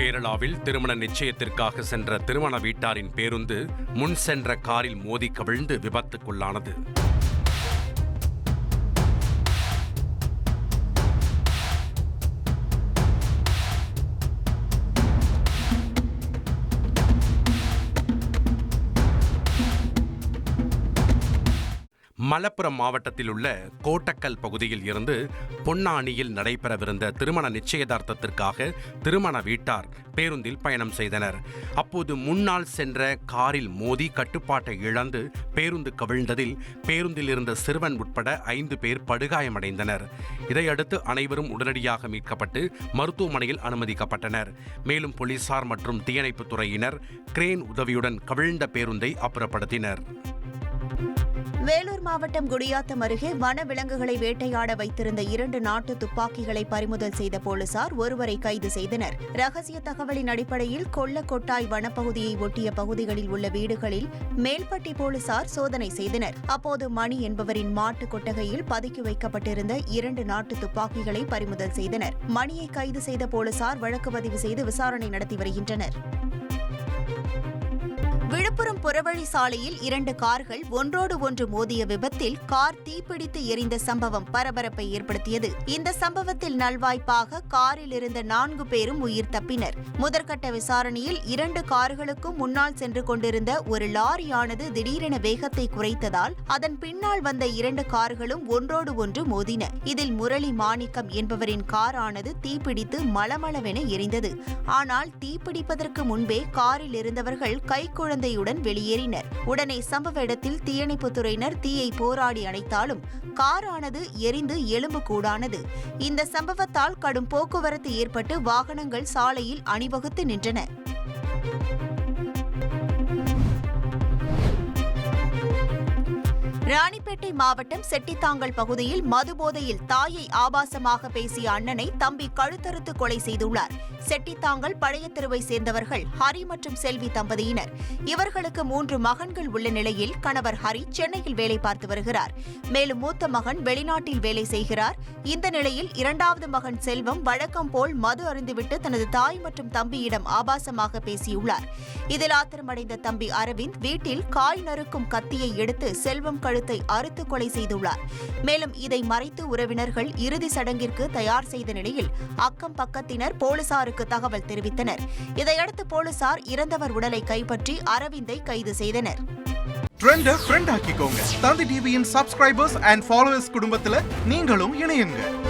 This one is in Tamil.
கேரளாவில் திருமண நிச்சயத்திற்காக சென்ற திருமண வீட்டாரின் பேருந்து முன் சென்ற காரில் மோதி கவிழ்ந்து விபத்துக்குள்ளானது. மலப்புரம் மாவட்டத்தில் உள்ள கோட்டக்கல் பகுதியில் இருந்து பொன்னானியில் நடைபெறவிருந்த திருமண நிச்சயதார்த்தத்திற்காக திருமண வீட்டார் பேருந்தில் பயணம் செய்தனர். அப்போது முன்னால் சென்ற காரில் மோதி கட்டுப்பாட்டை இழந்து பேருந்து கவிழ்ந்ததில் பேருந்தில் இருந்த சிறுவன் உட்பட ஐந்து பேர் படுகாயமடைந்தனர். இதையடுத்து அனைவரும் உடனடியாக மீட்கப்பட்டு மருத்துவமனையில் அனுமதிக்கப்பட்டனர். மேலும் போலீசார் மற்றும் தீயணைப்புத் துறையினர் கிரேன் உதவியுடன் கவிழ்ந்த பேருந்தை அப்புறப்படுத்தினர். வேலூர் மாவட்டம் குடியாத்தம் அருகே வனவிலங்குகளை வேட்டையாட வைத்திருந்த இரண்டு நாட்டு துப்பாக்கிகளை பறிமுதல் செய்த போலீசார் ஒருவரை கைது செய்தனர். ரகசிய தகவலின் அடிப்படையில் கொல்லக்கொட்டாய் வனப்பகுதியை ஒட்டிய பகுதிகளில் உள்ள வீடுகளில் மேல்பட்டி போலீசார் சோதனை செய்தனர். அப்போது மணி என்பவரின் மாட்டு கொட்டகையில் பதுக்கி வைக்கப்பட்டிருந்த இரண்டு நாட்டு துப்பாக்கிகளை பறிமுதல் செய்தனர். மணியை கைது செய்த போலீசார் வழக்கு பதிவு செய்து விசாரணை நடத்தி வருகின்றனர். புறவழி சாலையில் இரண்டு கார்கள் ஒன்றோடு ஒன்று மோதிய விபத்தில் கார் தீப்பிடித்து எரிந்த சம்பவம் பரபரப்பை ஏற்படுத்தியது. இந்த சம்பவத்தில் நல்வாய்ப்பாக காரில் இருந்த நான்கு பேரும் உயிர் தப்பினர். முதற்கட்ட விசாரணையில் இரண்டு கார்களுக்கும் முன்னால் சென்று கொண்டிருந்த ஒரு லாரியானது திடீரென வேகத்தை குறைத்ததால் அதன் பின்னால் வந்த இரண்டு கார்களும் ஒன்றோடு ஒன்று மோதின. இதில் முரளி மாணிக்கம் என்பவரின் காரானது தீப்பிடித்து மளமளவென எரிந்தது. ஆனால் தீப்பிடிப்பதற்கு முன்பே காரில் இருந்தவர்கள் கைக்குழந்தையுடன் வெளியேறினர். உடனே சம்பவ இடத்தில் தீயணைப்புத் துறையினர் தீயை போராடி அணைத்தாலும் காரானது எரிந்து எலும்பு கூடானது. இந்த சம்பவத்தால் கடும் போக்குவரத்து ஏற்பட்டு வாகனங்கள் சாலையில் அணிவகுத்து நின்றன. ராணிப்பேட்டை மாவட்டம் செட்டித்தாங்கல் பகுதியில் மதுபோதையில் தாயை ஆபாசமாக பேசிய அண்ணனை தம்பி கழுத்தறுத்து கொலை செய்துள்ளார். செட்டித்தாங்கல் பழைய தெருவை சேர்ந்தவர்கள் ஹரி மற்றும் செல்வி தம்பதியினர். இவர்களுக்கு மூன்று மகன்கள் உள்ள நிலையில் கணவர் ஹரி சென்னையில் வேலை பார்த்து வருகிறார். மேலும் மூத்த மகன் வெளிநாட்டில் வேலை செய்கிறார். இந்த நிலையில் இரண்டாவது மகன் செல்வம் வழக்கம் போல் மது அருந்துவிட்டு தனது தாய் மற்றும் தம்பியிடம் ஆபாசமாக பேசியுள்ளார். இதில் ஆத்திரமடைந்த தம்பி அரவிந்த் வீட்டில் காய் நறுக்கும் கத்தியை எடுத்து செல்வம் கழு கழுத்தை அறுத்து கொலை செய்துள்ளார். மேலும் இதை மறைத்து உறவினர்கள் இறுதி சடங்கிற்கு தயார் செய்த நிலையில் அக்கம் பக்கத்தினர் போலீசாருக்கு தகவல் தெரிவித்தனர். இதையடுத்து போலீசார் இறந்தவர் உடலை கைப்பற்றி அரவிந்தை கைது செய்தனர். ட்ரெண்ட ஃப்ரெண்ட் ஆக்கிக்கோங்க. தந்தி டிவியின் சப்ஸ்கிரைபர்ஸ் அண்ட் ஃபாலோவர்ஸ் குடும்பத்தில் நீங்களும் இணையுங்க.